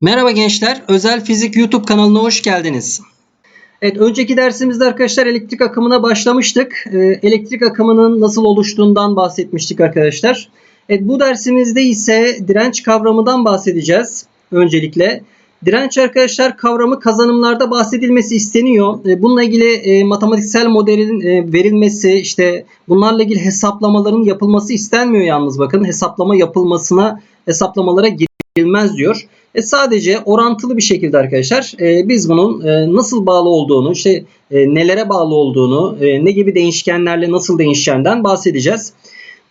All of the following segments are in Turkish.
Merhaba gençler, Özel Fizik YouTube kanalına hoş geldiniz. Evet, önceki dersimizde arkadaşlar elektrik akımına başlamıştık. Ee, elektrik akımının nasıl oluştuğundan bahsetmiştik arkadaşlar. Evet, bu dersimizde ise direnç kavramından bahsedeceğiz öncelikle. Direnç arkadaşlar kavramı kazanımlarda bahsedilmesi isteniyor. Ee, Bununla ilgili e, matematiksel modelin e, verilmesi, işte bunlarla ilgili hesaplamaların yapılması istenmiyor yalnız bakın. Hesaplama yapılmasına, hesaplamalara girilmez diyor. E sadece orantılı bir şekilde arkadaşlar e, biz bunun e, nasıl bağlı olduğunu, işte e, nelere bağlı olduğunu, e, ne gibi değişkenlerle nasıl değişeceğinden bahsedeceğiz.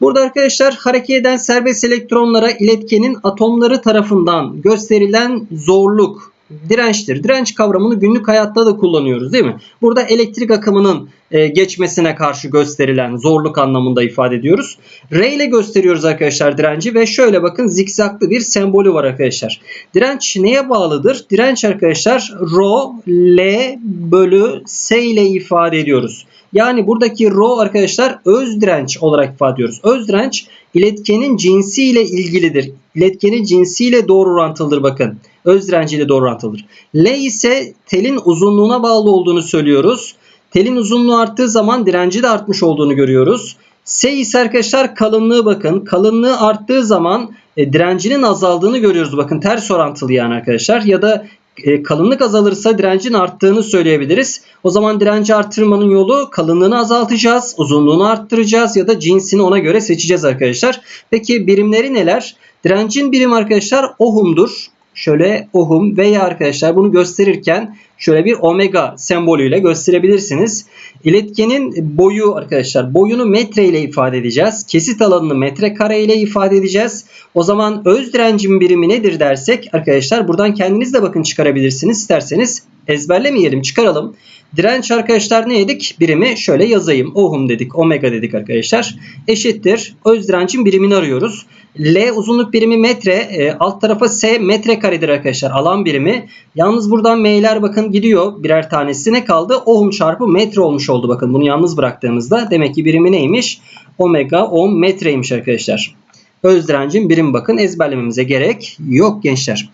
Burada arkadaşlar hareket eden serbest elektronlara iletkenin atomları tarafından gösterilen zorluk dirençtir. Direnç kavramını günlük hayatta da kullanıyoruz değil mi? Burada elektrik akımının e, geçmesine karşı gösterilen zorluk anlamında ifade ediyoruz. R ile gösteriyoruz arkadaşlar direnci ve şöyle bakın zikzaklı bir sembolü var arkadaşlar. Direnç neye bağlıdır? Direnç arkadaşlar rho L bölü S ile ifade ediyoruz. Yani buradaki rho arkadaşlar öz direnç olarak ifade ediyoruz. Öz direnç iletkenin cinsi ile ilgilidir. İletkenin cinsiyle doğru orantılıdır bakın. Öz direnciyle doğru orantılıdır. L ise telin uzunluğuna bağlı olduğunu söylüyoruz. Telin uzunluğu arttığı zaman direnci de artmış olduğunu görüyoruz. S ise arkadaşlar kalınlığı bakın. Kalınlığı arttığı zaman e, direncinin azaldığını görüyoruz. Bakın ters orantılı yani arkadaşlar. Ya da e, kalınlık azalırsa direncin arttığını söyleyebiliriz. O zaman direnci arttırmanın yolu kalınlığını azaltacağız, uzunluğunu arttıracağız ya da cinsini ona göre seçeceğiz arkadaşlar. Peki birimleri neler? Direncin birim arkadaşlar ohm'dur. Şöyle ohm veya arkadaşlar bunu gösterirken şöyle bir omega sembolüyle gösterebilirsiniz. İletkenin boyu arkadaşlar boyunu metre ile ifade edeceğiz. Kesit alanını metrekare ile ifade edeceğiz. O zaman öz direncin birimi nedir dersek arkadaşlar buradan kendiniz de bakın çıkarabilirsiniz. İsterseniz ezberlemeyelim çıkaralım. Direnç arkadaşlar ne dedik? Birimi şöyle yazayım. Ohm dedik, omega dedik arkadaşlar. Eşittir. Öz direncin birimini arıyoruz. L uzunluk birimi metre. E, alt tarafa S metrekaredir arkadaşlar. Alan birimi. Yalnız buradan M'ler bakın gidiyor. Birer tanesi ne kaldı? Ohm çarpı metre olmuş oldu. Bakın bunu yalnız bıraktığımızda. Demek ki birimi neymiş? Omega ohm metreymiş arkadaşlar. Öz direncin birimi bakın ezberlememize gerek yok gençler.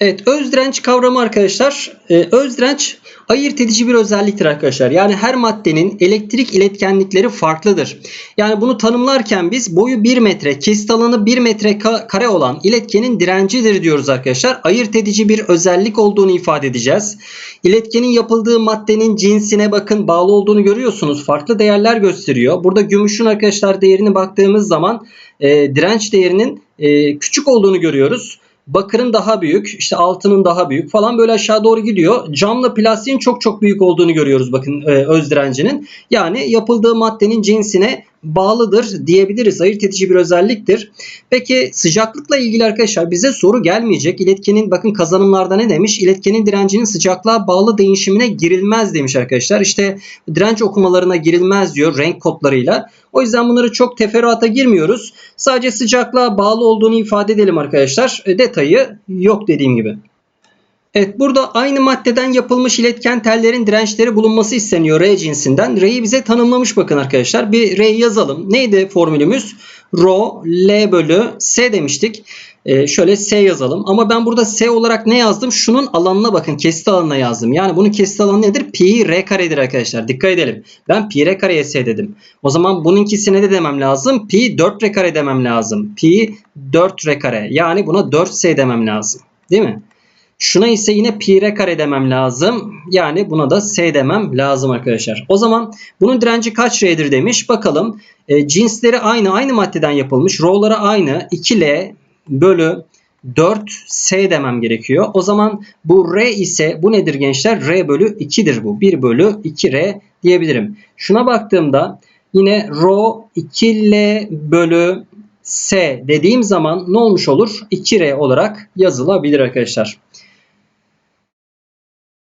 Evet öz direnç kavramı arkadaşlar. E, öz direnç ayırt edici bir özelliktir arkadaşlar. Yani her maddenin elektrik iletkenlikleri farklıdır. Yani bunu tanımlarken biz boyu 1 metre, kesit alanı 1 metre kare olan iletkenin direncidir diyoruz arkadaşlar. Ayırt edici bir özellik olduğunu ifade edeceğiz. İletkenin yapıldığı maddenin cinsine bakın bağlı olduğunu görüyorsunuz. Farklı değerler gösteriyor. Burada gümüşün arkadaşlar değerini baktığımız zaman e, direnç değerinin e, küçük olduğunu görüyoruz bakırın daha büyük, işte altının daha büyük falan böyle aşağı doğru gidiyor. Camla plastiğin çok çok büyük olduğunu görüyoruz bakın e, öz direncinin. Yani yapıldığı maddenin cinsine bağlıdır diyebiliriz. Ayırt edici bir özelliktir. Peki sıcaklıkla ilgili arkadaşlar bize soru gelmeyecek. İletkenin bakın kazanımlarda ne demiş? İletkenin direncinin sıcaklığa bağlı değişimine girilmez demiş arkadaşlar. İşte direnç okumalarına girilmez diyor renk kodlarıyla. O yüzden bunları çok teferruata girmiyoruz. Sadece sıcaklığa bağlı olduğunu ifade edelim arkadaşlar. E, detayı yok dediğim gibi. Evet burada aynı maddeden yapılmış iletken tellerin dirençleri bulunması isteniyor R cinsinden. R'yi bize tanımlamış bakın arkadaşlar. Bir R yazalım. Neydi formülümüz? Rho L bölü S demiştik. Ee, şöyle S yazalım. Ama ben burada S olarak ne yazdım? Şunun alanına bakın. Kesit alanına yazdım. Yani bunun kesit alanı nedir? Pi R karedir arkadaşlar. Dikkat edelim. Ben pi R kareye S dedim. O zaman bununkisine de demem lazım? Pi 4 R kare demem lazım. Pi 4 R kare. Yani buna 4 S demem lazım. Değil mi? Şuna ise yine pi kare demem lazım. Yani buna da s demem lazım arkadaşlar. O zaman bunun direnci kaç r'dir demiş. Bakalım. E, cinsleri aynı. Aynı maddeden yapılmış. Rho'ları aynı. 2l bölü 4S demem gerekiyor. O zaman bu R ise bu nedir gençler? R bölü 2'dir bu. 1 bölü 2R diyebilirim. Şuna baktığımda yine Rho 2L bölü S dediğim zaman ne olmuş olur? 2R olarak yazılabilir arkadaşlar.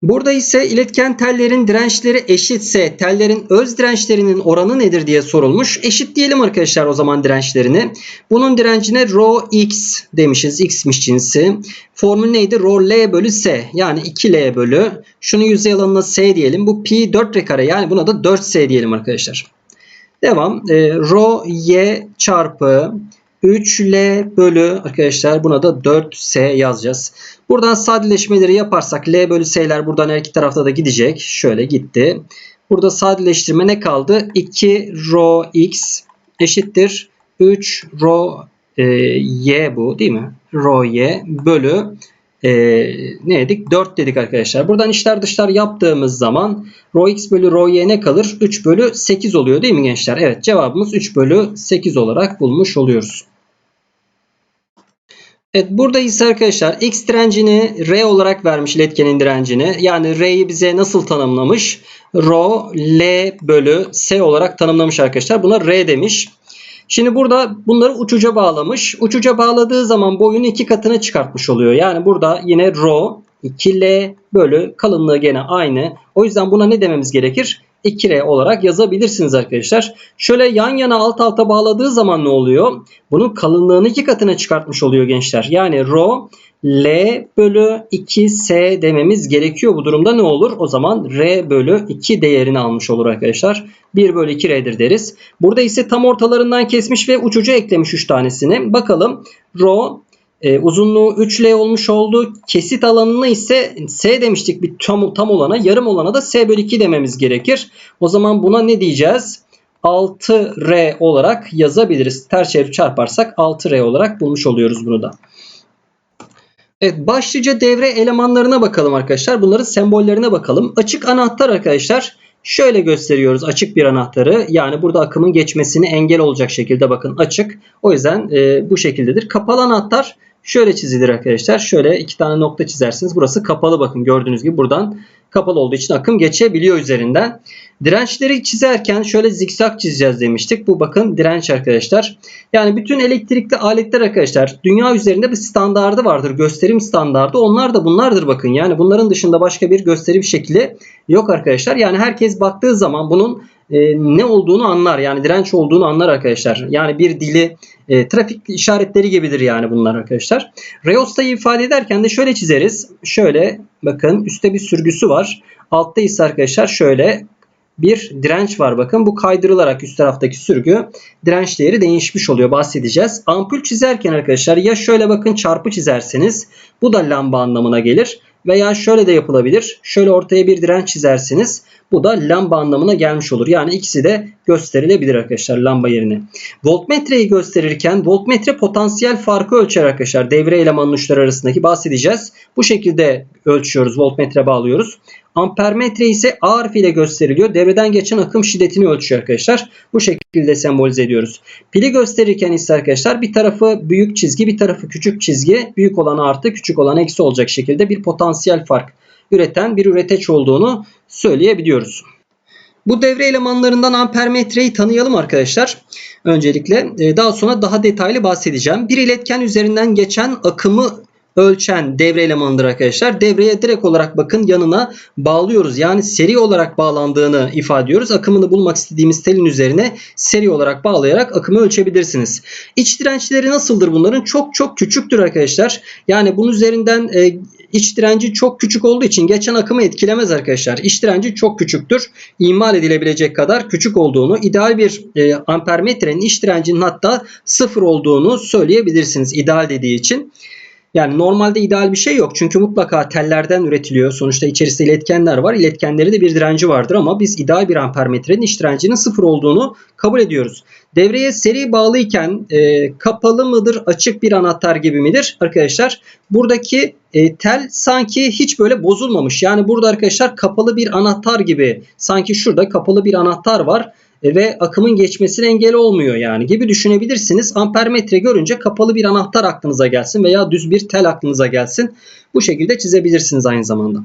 Burada ise iletken tellerin dirençleri eşitse tellerin öz dirençlerinin oranı nedir diye sorulmuş. Eşit diyelim arkadaşlar o zaman dirençlerini. Bunun direncine rho x demişiz. x'miş cinsi. Formül neydi? Rho l bölü s. Yani 2l bölü. Şunu yüzey alanına s diyelim. Bu pi 4 r kare. Yani buna da 4s diyelim arkadaşlar. Devam. E, rho y çarpı 3L bölü arkadaşlar buna da 4S yazacağız. Buradan sadeleşmeleri yaparsak L bölü S'ler buradan her iki tarafta da gidecek. Şöyle gitti. Burada sadeleştirme ne kaldı? 2 rho x eşittir 3 rho e, y bu değil mi? Rho y bölü e, ne dedik? 4 dedik arkadaşlar. Buradan içler dışlar yaptığımız zaman rho x bölü rho y ne kalır? 3 bölü 8 oluyor değil mi gençler? Evet cevabımız 3 bölü 8 olarak bulmuş oluyoruz. Evet burada ise arkadaşlar x direncini R olarak vermiş iletkenin direncini. Yani R'yi bize nasıl tanımlamış? Rho L bölü S olarak tanımlamış arkadaşlar. Buna R demiş. Şimdi burada bunları uçuca bağlamış. Uçuca bağladığı zaman boyunu iki katına çıkartmış oluyor. Yani burada yine rho 2L bölü kalınlığı gene aynı. O yüzden buna ne dememiz gerekir? 2R olarak yazabilirsiniz arkadaşlar. Şöyle yan yana alt alta bağladığı zaman ne oluyor? Bunun kalınlığını iki katına çıkartmış oluyor gençler. Yani rho L bölü 2S dememiz gerekiyor. Bu durumda ne olur? O zaman R bölü 2 değerini almış olur arkadaşlar. 1 bölü 2R'dir deriz. Burada ise tam ortalarından kesmiş ve uçucu eklemiş 3 tanesini. Bakalım rho e, uzunluğu 3L olmuş oldu. Kesit alanına ise S demiştik bir tam, tam olana. Yarım olana da S bölü 2 dememiz gerekir. O zaman buna ne diyeceğiz? 6R olarak yazabiliriz. Ters çarparsak 6R olarak bulmuş oluyoruz bunu da. Evet başlıca devre elemanlarına bakalım arkadaşlar. Bunların sembollerine bakalım. Açık anahtar arkadaşlar. Şöyle gösteriyoruz açık bir anahtarı. Yani burada akımın geçmesini engel olacak şekilde bakın açık. O yüzden e, bu şekildedir. Kapalı anahtar şöyle çizilir arkadaşlar. Şöyle iki tane nokta çizersiniz. Burası kapalı bakın gördüğünüz gibi buradan kapalı olduğu için akım geçebiliyor üzerinden. Dirençleri çizerken şöyle zikzak çizeceğiz demiştik. Bu bakın direnç arkadaşlar. Yani bütün elektrikli aletler arkadaşlar dünya üzerinde bir standardı vardır. Gösterim standardı. Onlar da bunlardır bakın. Yani bunların dışında başka bir gösterim şekli yok arkadaşlar. Yani herkes baktığı zaman bunun e, ne olduğunu anlar. Yani direnç olduğunu anlar arkadaşlar. Yani bir dili e, trafik işaretleri gibidir yani bunlar arkadaşlar. Reostayı ifade ederken de şöyle çizeriz. Şöyle bakın üstte bir sürgüsü var. Altta ise arkadaşlar şöyle bir direnç var bakın. Bu kaydırılarak üst taraftaki sürgü direnç değeri değişmiş oluyor. Bahsedeceğiz. Ampul çizerken arkadaşlar ya şöyle bakın çarpı çizerseniz bu da lamba anlamına gelir. Veya şöyle de yapılabilir. Şöyle ortaya bir direnç çizersiniz. Bu da lamba anlamına gelmiş olur. Yani ikisi de gösterilebilir arkadaşlar lamba yerine. Voltmetreyi gösterirken voltmetre potansiyel farkı ölçer arkadaşlar. Devre elemanın uçları arasındaki bahsedeceğiz. Bu şekilde ölçüyoruz. Voltmetre bağlıyoruz. Ampermetre ise A harfiyle gösteriliyor. Devreden geçen akım şiddetini ölçüyor arkadaşlar. Bu şekilde sembolize ediyoruz. Pili gösterirken ise arkadaşlar bir tarafı büyük çizgi bir tarafı küçük çizgi. Büyük olan artı küçük olan eksi olacak şekilde bir potansiyel fark üreten bir üreteç olduğunu söyleyebiliyoruz. Bu devre elemanlarından ampermetreyi tanıyalım arkadaşlar. Öncelikle e, daha sonra daha detaylı bahsedeceğim. Bir iletken üzerinden geçen akımı ölçen devre elemanıdır arkadaşlar. Devreye direkt olarak bakın yanına bağlıyoruz. Yani seri olarak bağlandığını ifade ediyoruz. Akımını bulmak istediğimiz telin üzerine seri olarak bağlayarak akımı ölçebilirsiniz. İç dirençleri nasıldır bunların? Çok çok küçüktür arkadaşlar. Yani bunun üzerinden e, iç direnci çok küçük olduğu için geçen akımı etkilemez arkadaşlar. İç direnci çok küçüktür. İmal edilebilecek kadar küçük olduğunu, ideal bir e, ampermetrenin iç direncinin hatta sıfır olduğunu söyleyebilirsiniz. ideal dediği için. Yani normalde ideal bir şey yok. Çünkü mutlaka tellerden üretiliyor. Sonuçta içerisinde iletkenler var. İletkenleri de bir direnci vardır ama biz ideal bir ampermetrenin iç direncinin sıfır olduğunu kabul ediyoruz. Devreye seri bağlıyken e, kapalı mıdır, açık bir anahtar gibi midir? Arkadaşlar buradaki e, tel sanki hiç böyle bozulmamış. Yani burada arkadaşlar kapalı bir anahtar gibi. Sanki şurada kapalı bir anahtar var ve akımın geçmesine engel olmuyor yani gibi düşünebilirsiniz. Ampermetre görünce kapalı bir anahtar aklınıza gelsin veya düz bir tel aklınıza gelsin. Bu şekilde çizebilirsiniz aynı zamanda.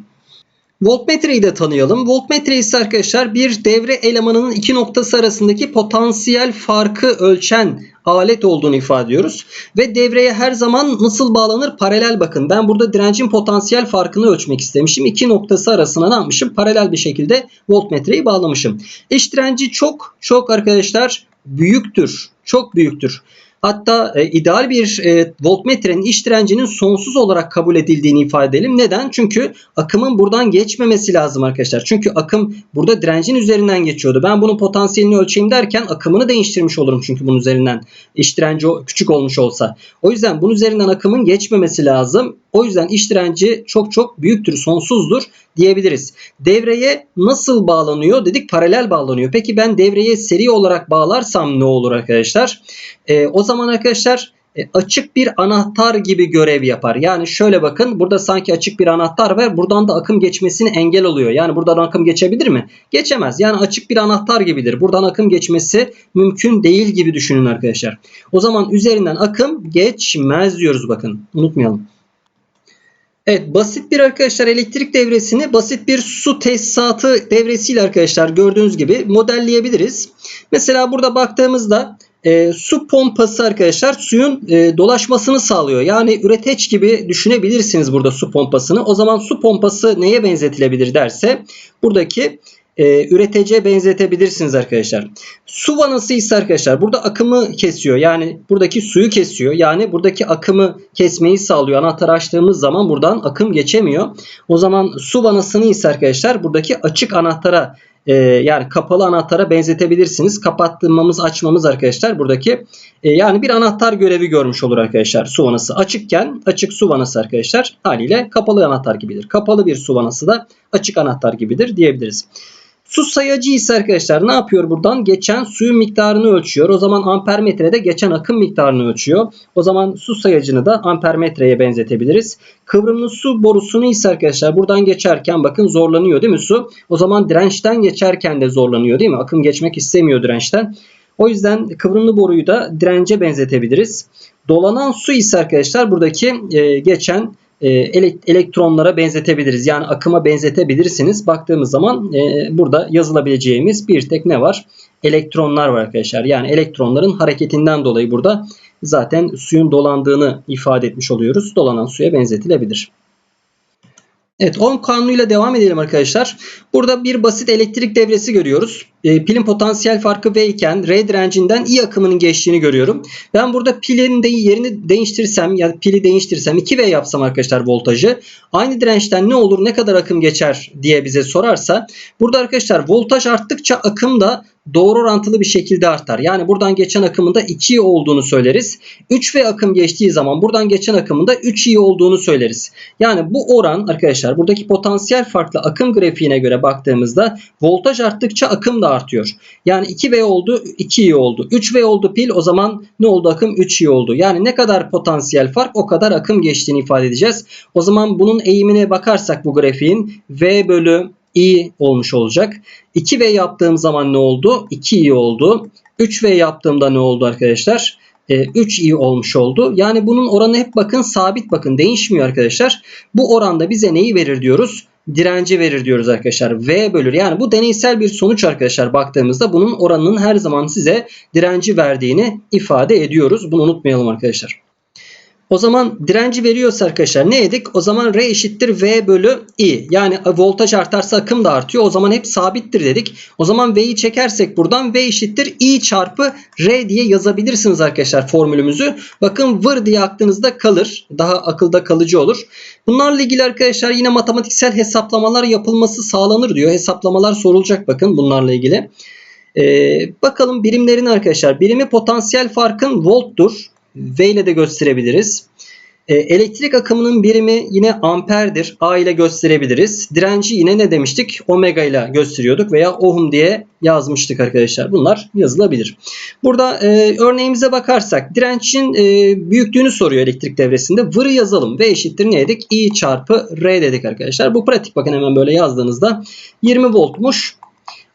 Voltmetreyi de tanıyalım. Voltmetre ise arkadaşlar bir devre elemanının iki noktası arasındaki potansiyel farkı ölçen alet olduğunu ifade ediyoruz. Ve devreye her zaman nasıl bağlanır? Paralel bakın. Ben burada direncin potansiyel farkını ölçmek istemişim. İki noktası arasına ne yapmışım? Paralel bir şekilde voltmetreyi bağlamışım. İş direnci çok çok arkadaşlar büyüktür. Çok büyüktür. Hatta e, ideal bir e, voltmetrenin iş direncinin sonsuz olarak kabul edildiğini ifade edelim. Neden? Çünkü akımın buradan geçmemesi lazım arkadaşlar. Çünkü akım burada direncin üzerinden geçiyordu. Ben bunun potansiyelini ölçeyim derken akımını değiştirmiş olurum çünkü bunun üzerinden iş direnci küçük olmuş olsa. O yüzden bunun üzerinden akımın geçmemesi lazım. O yüzden iş direnci çok çok büyüktür, sonsuzdur diyebiliriz. Devreye nasıl bağlanıyor? Dedik paralel bağlanıyor. Peki ben devreye seri olarak bağlarsam ne olur arkadaşlar? Ee, o zaman arkadaşlar e, açık bir anahtar gibi görev yapar. Yani şöyle bakın burada sanki açık bir anahtar var. Buradan da akım geçmesini engel oluyor. Yani buradan akım geçebilir mi? Geçemez. Yani açık bir anahtar gibidir. Buradan akım geçmesi mümkün değil gibi düşünün arkadaşlar. O zaman üzerinden akım geçmez diyoruz bakın. Unutmayalım. Evet basit bir arkadaşlar elektrik devresini basit bir su tesisatı devresiyle arkadaşlar gördüğünüz gibi modelleyebiliriz. Mesela burada baktığımızda e, su pompası arkadaşlar suyun e, dolaşmasını sağlıyor. Yani üreteç gibi düşünebilirsiniz burada su pompasını. O zaman su pompası neye benzetilebilir derse buradaki e, üretece benzetebilirsiniz arkadaşlar. Su vanası ise arkadaşlar burada akımı kesiyor. Yani buradaki suyu kesiyor. Yani buradaki akımı kesmeyi sağlıyor. Anahtarı açtığımız zaman buradan akım geçemiyor. O zaman su vanasını ise arkadaşlar buradaki açık anahtara e, yani kapalı anahtara benzetebilirsiniz. Kapattığımız açmamız arkadaşlar buradaki e, yani bir anahtar görevi görmüş olur arkadaşlar su vanası. Açıkken açık su vanası arkadaşlar haliyle kapalı anahtar gibidir. Kapalı bir su vanası da açık anahtar gibidir diyebiliriz. Su sayacı ise arkadaşlar ne yapıyor buradan? Geçen suyun miktarını ölçüyor. O zaman ampermetrede geçen akım miktarını ölçüyor. O zaman su sayacını da ampermetreye benzetebiliriz. Kıvrımlı su borusunu ise arkadaşlar buradan geçerken bakın zorlanıyor değil mi su? O zaman dirençten geçerken de zorlanıyor değil mi? Akım geçmek istemiyor dirençten. O yüzden kıvrımlı boruyu da dirence benzetebiliriz. Dolanan su ise arkadaşlar buradaki e, geçen elektronlara benzetebiliriz. Yani akıma benzetebilirsiniz. Baktığımız zaman e, burada yazılabileceğimiz bir tek ne var? Elektronlar var arkadaşlar. Yani elektronların hareketinden dolayı burada zaten suyun dolandığını ifade etmiş oluyoruz. Dolanan suya benzetilebilir. Evet Ohm kanunuyla devam edelim arkadaşlar. Burada bir basit elektrik devresi görüyoruz. E, pilin potansiyel farkı V iken R direncinden I akımının geçtiğini görüyorum. Ben burada pilin de yerini değiştirsem ya pili değiştirsem 2V yapsam arkadaşlar voltajı aynı dirençten ne olur ne kadar akım geçer diye bize sorarsa burada arkadaşlar voltaj arttıkça akım da doğru orantılı bir şekilde artar. Yani buradan geçen akımında 2i olduğunu söyleriz. 3V akım geçtiği zaman buradan geçen akımında 3i olduğunu söyleriz. Yani bu oran arkadaşlar buradaki potansiyel farklı akım grafiğine göre baktığımızda voltaj arttıkça akım da artıyor. Yani 2V oldu 2i oldu. 3V oldu pil o zaman ne oldu akım 3i oldu. Yani ne kadar potansiyel fark o kadar akım geçtiğini ifade edeceğiz. O zaman bunun eğimine bakarsak bu grafiğin V bölü i olmuş olacak. 2v yaptığım zaman ne oldu? 2i oldu. 3v yaptığımda ne oldu arkadaşlar? 3i e, olmuş oldu. Yani bunun oranı hep bakın sabit bakın değişmiyor arkadaşlar. Bu oranda bize neyi verir diyoruz? Direnci verir diyoruz arkadaşlar. V bölür. Yani bu deneysel bir sonuç arkadaşlar baktığımızda bunun oranının her zaman size direnci verdiğini ifade ediyoruz. Bunu unutmayalım arkadaşlar. O zaman direnci veriyorsa arkadaşlar ne dedik? O zaman R eşittir V bölü I. Yani voltaj artarsa akım da artıyor. O zaman hep sabittir dedik. O zaman V'yi çekersek buradan V eşittir I çarpı R diye yazabilirsiniz arkadaşlar formülümüzü. Bakın vır diye aklınızda kalır. Daha akılda kalıcı olur. Bunlarla ilgili arkadaşlar yine matematiksel hesaplamalar yapılması sağlanır diyor. Hesaplamalar sorulacak bakın bunlarla ilgili. Ee, bakalım birimlerin arkadaşlar. Birimi potansiyel farkın volttur. V ile de gösterebiliriz. E, elektrik akımının birimi yine amperdir. A ile gösterebiliriz. Direnci yine ne demiştik? Omega ile gösteriyorduk veya ohm diye yazmıştık arkadaşlar. Bunlar yazılabilir. Burada e, örneğimize bakarsak direncin e, büyüklüğünü soruyor elektrik devresinde. Vır'ı yazalım. V eşittir ne dedik? I çarpı R dedik arkadaşlar. Bu pratik bakın hemen böyle yazdığınızda 20 voltmuş.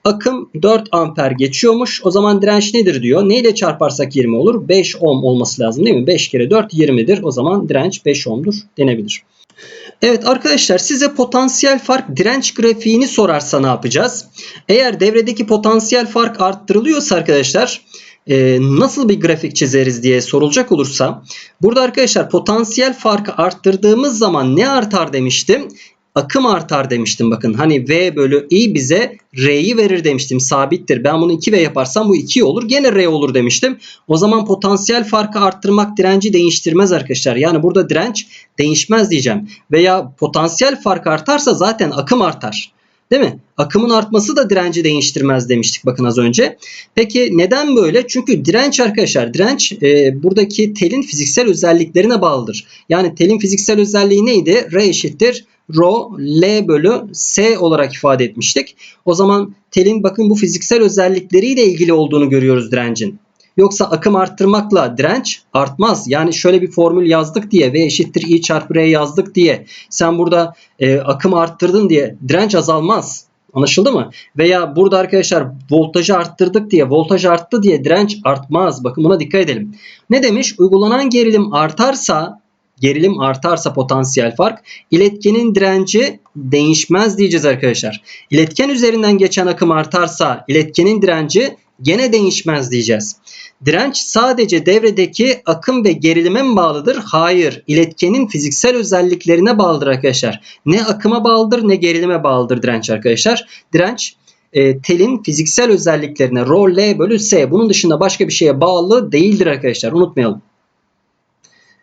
Akım 4 amper geçiyormuş. O zaman direnç nedir diyor. Ne ile çarparsak 20 olur? 5 ohm olması lazım değil mi? 5 kere 4 20'dir. O zaman direnç 5 ohm'dur denebilir. Evet arkadaşlar size potansiyel fark direnç grafiğini sorarsa ne yapacağız? Eğer devredeki potansiyel fark arttırılıyorsa arkadaşlar e, nasıl bir grafik çizeriz diye sorulacak olursa burada arkadaşlar potansiyel farkı arttırdığımız zaman ne artar demiştim? Akım artar demiştim bakın. Hani V bölü I bize R'yi verir demiştim. Sabittir. Ben bunu 2V yaparsam bu 2 olur. Gene R olur demiştim. O zaman potansiyel farkı arttırmak direnci değiştirmez arkadaşlar. Yani burada direnç değişmez diyeceğim. Veya potansiyel fark artarsa zaten akım artar. Değil mi? Akımın artması da direnci değiştirmez demiştik bakın az önce. Peki neden böyle? Çünkü direnç arkadaşlar direnç e, buradaki telin fiziksel özelliklerine bağlıdır. Yani telin fiziksel özelliği neydi? R eşittir rho L bölü S olarak ifade etmiştik. O zaman telin bakın bu fiziksel özellikleriyle ilgili olduğunu görüyoruz direncin. Yoksa akım arttırmakla direnç artmaz. Yani şöyle bir formül yazdık diye V eşittir I çarpı R yazdık diye sen burada e, akım arttırdın diye direnç azalmaz. Anlaşıldı mı? Veya burada arkadaşlar voltajı arttırdık diye voltaj arttı diye direnç artmaz. Bakın buna dikkat edelim. Ne demiş? Uygulanan gerilim artarsa gerilim artarsa potansiyel fark iletkenin direnci değişmez diyeceğiz arkadaşlar. İletken üzerinden geçen akım artarsa iletkenin direnci gene değişmez diyeceğiz. Direnç sadece devredeki akım ve gerilime mi bağlıdır? Hayır. İletkenin fiziksel özelliklerine bağlıdır arkadaşlar. Ne akıma bağlıdır ne gerilime bağlıdır direnç arkadaşlar. Direnç e, telin fiziksel özelliklerine rho L bölü S. Bunun dışında başka bir şeye bağlı değildir arkadaşlar. Unutmayalım.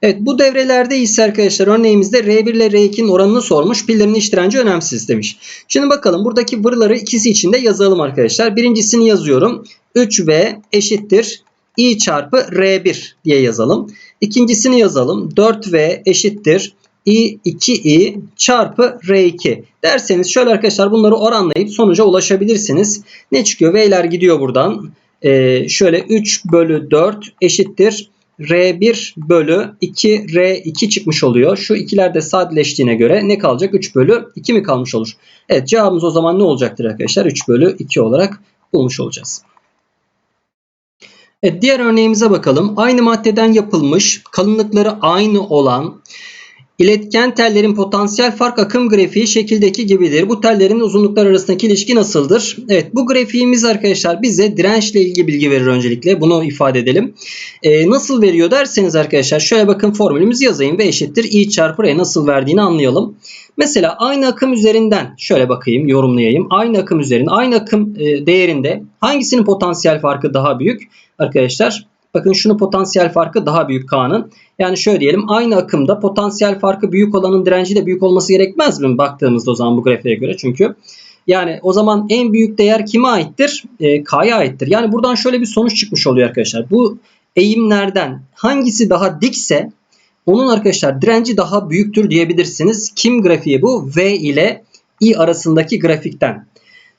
Evet bu devrelerde ise arkadaşlar örneğimizde R1 ile R2'nin oranını sormuş. Pillerin iç direnci önemsiz demiş. Şimdi bakalım buradaki vırları ikisi için de yazalım arkadaşlar. Birincisini yazıyorum. 3V eşittir I çarpı R1 diye yazalım. İkincisini yazalım. 4V eşittir I 2I çarpı R2 derseniz şöyle arkadaşlar bunları oranlayıp sonuca ulaşabilirsiniz. Ne çıkıyor? V'ler gidiyor buradan. Ee, şöyle 3 bölü 4 eşittir R1 bölü 2 R2 çıkmış oluyor. Şu ikiler de sadeleştiğine göre ne kalacak? 3 bölü 2 mi kalmış olur? Evet cevabımız o zaman ne olacaktır arkadaşlar? 3 bölü 2 olarak bulmuş olacağız. Evet, diğer örneğimize bakalım. Aynı maddeden yapılmış, kalınlıkları aynı olan iletken tellerin potansiyel fark akım grafiği şekildeki gibidir. Bu tellerin uzunluklar arasındaki ilişki nasıldır? Evet bu grafiğimiz arkadaşlar bize dirençle ilgili bilgi verir öncelikle. Bunu ifade edelim. Ee, nasıl veriyor derseniz arkadaşlar şöyle bakın formülümüzü yazayım. V eşittir I çarpı R nasıl verdiğini anlayalım. Mesela aynı akım üzerinden şöyle bakayım yorumlayayım. Aynı akım üzerinde aynı akım e, değerinde hangisinin potansiyel farkı daha büyük? Arkadaşlar bakın şunu potansiyel farkı daha büyük K'nın. Yani şöyle diyelim aynı akımda potansiyel farkı büyük olanın direnci de büyük olması gerekmez mi? Baktığımızda o zaman bu grafiğe göre çünkü. Yani o zaman en büyük değer kime aittir? E, K'ya aittir. Yani buradan şöyle bir sonuç çıkmış oluyor arkadaşlar. Bu eğimlerden hangisi daha dikse onun arkadaşlar direnci daha büyüktür diyebilirsiniz. Kim grafiği bu? V ile I arasındaki grafikten.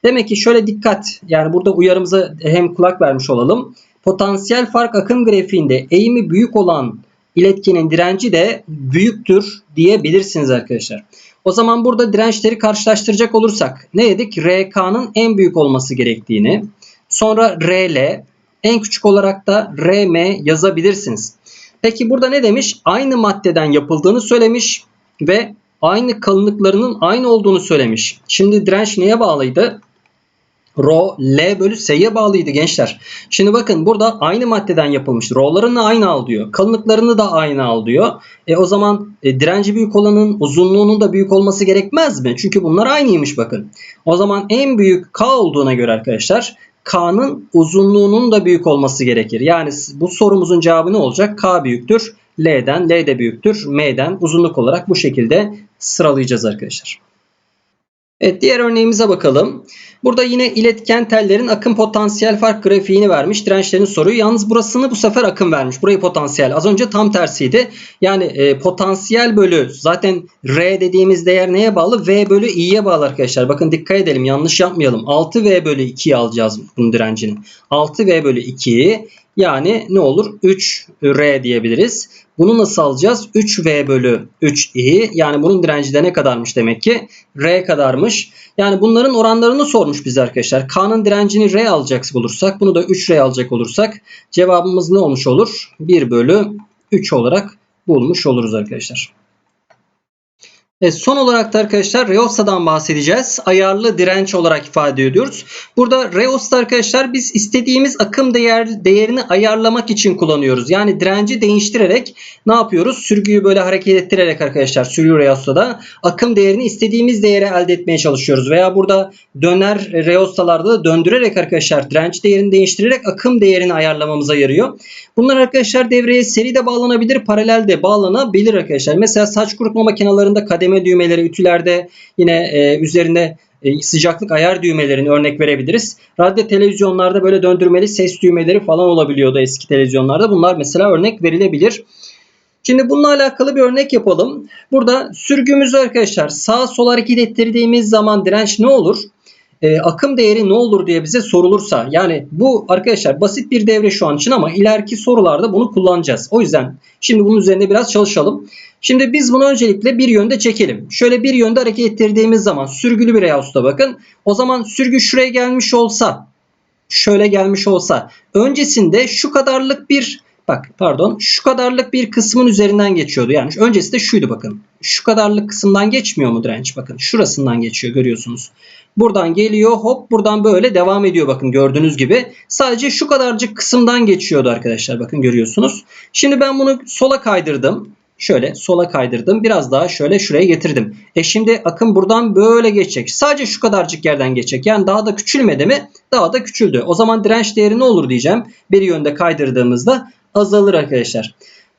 Demek ki şöyle dikkat yani burada uyarımıza hem kulak vermiş olalım. Potansiyel fark akım grafiğinde eğimi büyük olan iletkenin direnci de büyüktür diyebilirsiniz arkadaşlar. O zaman burada dirençleri karşılaştıracak olursak ne dedik? RK'nın en büyük olması gerektiğini, sonra RL, en küçük olarak da RM yazabilirsiniz. Peki burada ne demiş? Aynı maddeden yapıldığını söylemiş ve aynı kalınlıklarının aynı olduğunu söylemiş. Şimdi direnç neye bağlıydı? Rho L bölü S'ye bağlıydı gençler. Şimdi bakın burada aynı maddeden yapılmış. Rho'larını aynı al diyor. Kalınlıklarını da aynı al diyor. E o zaman e, direnci büyük olanın uzunluğunun da büyük olması gerekmez mi? Çünkü bunlar aynıymış bakın. O zaman en büyük K olduğuna göre arkadaşlar K'nın uzunluğunun da büyük olması gerekir. Yani bu sorumuzun cevabı ne olacak? K büyüktür. L'den, L de büyüktür. M'den uzunluk olarak bu şekilde sıralayacağız arkadaşlar. Evet diğer örneğimize bakalım. Burada yine iletken tellerin akım potansiyel fark grafiğini vermiş. Dirençlerini soruyor. Yalnız burasını bu sefer akım vermiş. Burayı potansiyel. Az önce tam tersiydi. Yani e, potansiyel bölü zaten R dediğimiz değer neye bağlı? V bölü I'ye bağlı arkadaşlar. Bakın dikkat edelim. Yanlış yapmayalım. 6V bölü 2'yi alacağız bunun direncini. 6V bölü 2'yi yani ne olur? 3R diyebiliriz. Bunu nasıl alacağız? 3V bölü 3i. Yani bunun direnci de ne kadarmış demek ki? R kadarmış. Yani bunların oranlarını sormuş bize arkadaşlar. K'nın direncini R alacak olursak bunu da 3R alacak olursak cevabımız ne olmuş olur? 1 bölü 3 olarak bulmuş oluruz arkadaşlar. Evet, son olarak da arkadaşlar Reosta'dan bahsedeceğiz. Ayarlı direnç olarak ifade ediyoruz. Burada Reosta arkadaşlar biz istediğimiz akım değer, değerini ayarlamak için kullanıyoruz. Yani direnci değiştirerek ne yapıyoruz? Sürgüyü böyle hareket ettirerek arkadaşlar sürgü Reosta'da akım değerini istediğimiz değere elde etmeye çalışıyoruz. Veya burada döner Reosta'larda da döndürerek arkadaşlar direnç değerini değiştirerek akım değerini ayarlamamıza yarıyor. Bunlar arkadaşlar devreye seri de bağlanabilir, paralel de bağlanabilir arkadaşlar. Mesela saç kurutma makinelerinde kademe düğmeleri, ütülerde yine e, üzerine e, sıcaklık ayar düğmelerini örnek verebiliriz. Radyo televizyonlarda böyle döndürmeli ses düğmeleri falan olabiliyordu eski televizyonlarda. Bunlar mesela örnek verilebilir. Şimdi bununla alakalı bir örnek yapalım. Burada sürgümüzü arkadaşlar sağa sola hareket ettirdiğimiz zaman direnç ne olur? E, akım değeri ne olur diye bize sorulursa yani bu arkadaşlar basit bir devre şu an için ama ileriki sorularda bunu kullanacağız. O yüzden şimdi bunun üzerinde biraz çalışalım. Şimdi biz bunu öncelikle bir yönde çekelim. Şöyle bir yönde hareket ettirdiğimiz zaman sürgülü bir Reaus'ta bakın. O zaman sürgü şuraya gelmiş olsa şöyle gelmiş olsa öncesinde şu kadarlık bir bak pardon şu kadarlık bir kısmın üzerinden geçiyordu. Yani öncesi de şuydu bakın. Şu kadarlık kısımdan geçmiyor mu direnç? Bakın şurasından geçiyor görüyorsunuz. Buradan geliyor hop buradan böyle devam ediyor bakın gördüğünüz gibi. Sadece şu kadarcık kısımdan geçiyordu arkadaşlar bakın görüyorsunuz. Şimdi ben bunu sola kaydırdım. Şöyle sola kaydırdım. Biraz daha şöyle şuraya getirdim. E şimdi akım buradan böyle geçecek. Sadece şu kadarcık yerden geçecek. Yani daha da küçülmedi mi? Daha da küçüldü. O zaman direnç değeri ne olur diyeceğim. Bir yönde kaydırdığımızda azalır arkadaşlar.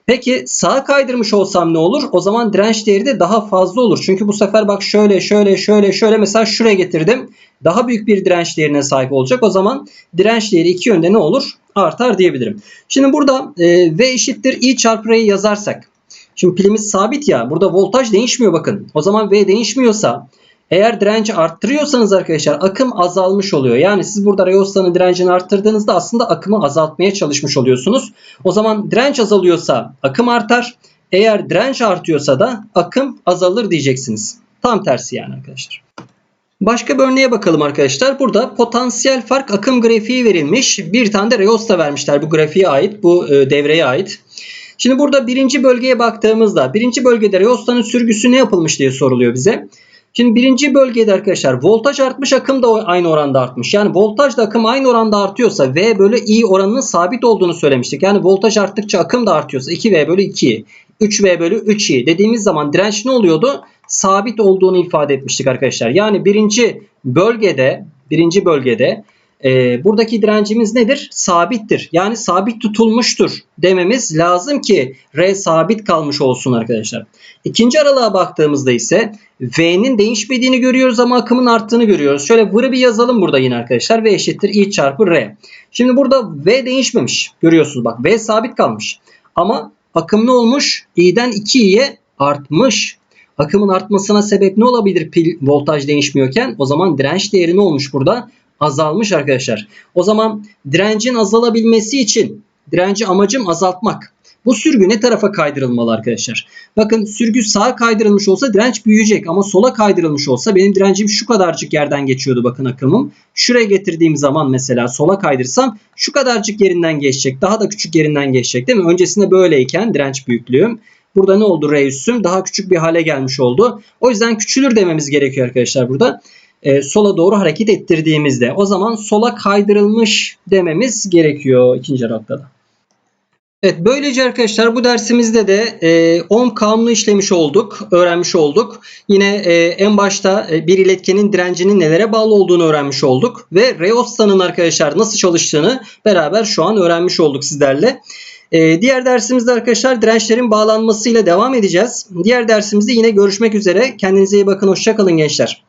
Peki sağa kaydırmış olsam ne olur? O zaman direnç değeri de daha fazla olur. Çünkü bu sefer bak şöyle şöyle şöyle şöyle mesela şuraya getirdim. Daha büyük bir direnç değerine sahip olacak. O zaman direnç değeri iki yönde ne olur? Artar diyebilirim. Şimdi burada e, V eşittir I çarpı R'yi yazarsak. Şimdi pilimiz sabit ya. Burada voltaj değişmiyor bakın. O zaman V değişmiyorsa eğer direnci arttırıyorsanız arkadaşlar akım azalmış oluyor. Yani siz burada Reosta'nın direncini arttırdığınızda aslında akımı azaltmaya çalışmış oluyorsunuz. O zaman direnç azalıyorsa akım artar. Eğer direnç artıyorsa da akım azalır diyeceksiniz. Tam tersi yani arkadaşlar. Başka bir örneğe bakalım arkadaşlar. Burada potansiyel fark akım grafiği verilmiş. Bir tane de Reosta vermişler bu grafiğe ait, bu e, devreye ait. Şimdi burada birinci bölgeye baktığımızda birinci bölgede Reosta'nın sürgüsü ne yapılmış diye soruluyor bize. Şimdi birinci bölgede arkadaşlar voltaj artmış akım da aynı oranda artmış. Yani voltaj akım aynı oranda artıyorsa V bölü I oranının sabit olduğunu söylemiştik. Yani voltaj arttıkça akım da artıyorsa 2V bölü 2 3V bölü 3i dediğimiz zaman direnç ne oluyordu? Sabit olduğunu ifade etmiştik arkadaşlar. Yani birinci bölgede birinci bölgede e, buradaki direncimiz nedir? Sabittir. Yani sabit tutulmuştur dememiz lazım ki R sabit kalmış olsun arkadaşlar. İkinci aralığa baktığımızda ise V'nin değişmediğini görüyoruz ama akımın arttığını görüyoruz. Şöyle vırı bir yazalım burada yine arkadaşlar. V eşittir I çarpı R. Şimdi burada V değişmemiş. Görüyorsunuz bak V sabit kalmış. Ama akım ne olmuş? İ'den 2i'ye artmış. Akımın artmasına sebep ne olabilir pil voltaj değişmiyorken? O zaman direnç değeri ne olmuş burada? Azalmış arkadaşlar. O zaman direncin azalabilmesi için direnci amacım azaltmak. Bu sürgü ne tarafa kaydırılmalı arkadaşlar? Bakın sürgü sağa kaydırılmış olsa direnç büyüyecek ama sola kaydırılmış olsa benim direncim şu kadarcık yerden geçiyordu bakın akımım. Şuraya getirdiğim zaman mesela sola kaydırsam şu kadarcık yerinden geçecek. Daha da küçük yerinden geçecek değil mi? Öncesinde böyleyken direnç büyüklüğüm. Burada ne oldu R? Daha küçük bir hale gelmiş oldu. O yüzden küçülür dememiz gerekiyor arkadaşlar burada e, sola doğru hareket ettirdiğimizde o zaman sola kaydırılmış dememiz gerekiyor ikinci noktada. Evet böylece arkadaşlar bu dersimizde de e, ohm kanunu işlemiş olduk, öğrenmiş olduk. Yine e, en başta e, bir iletkenin direncinin nelere bağlı olduğunu öğrenmiş olduk. Ve Reosta'nın arkadaşlar nasıl çalıştığını beraber şu an öğrenmiş olduk sizlerle. E, diğer dersimizde arkadaşlar dirençlerin bağlanmasıyla devam edeceğiz. Diğer dersimizde yine görüşmek üzere. Kendinize iyi bakın. Hoşçakalın gençler.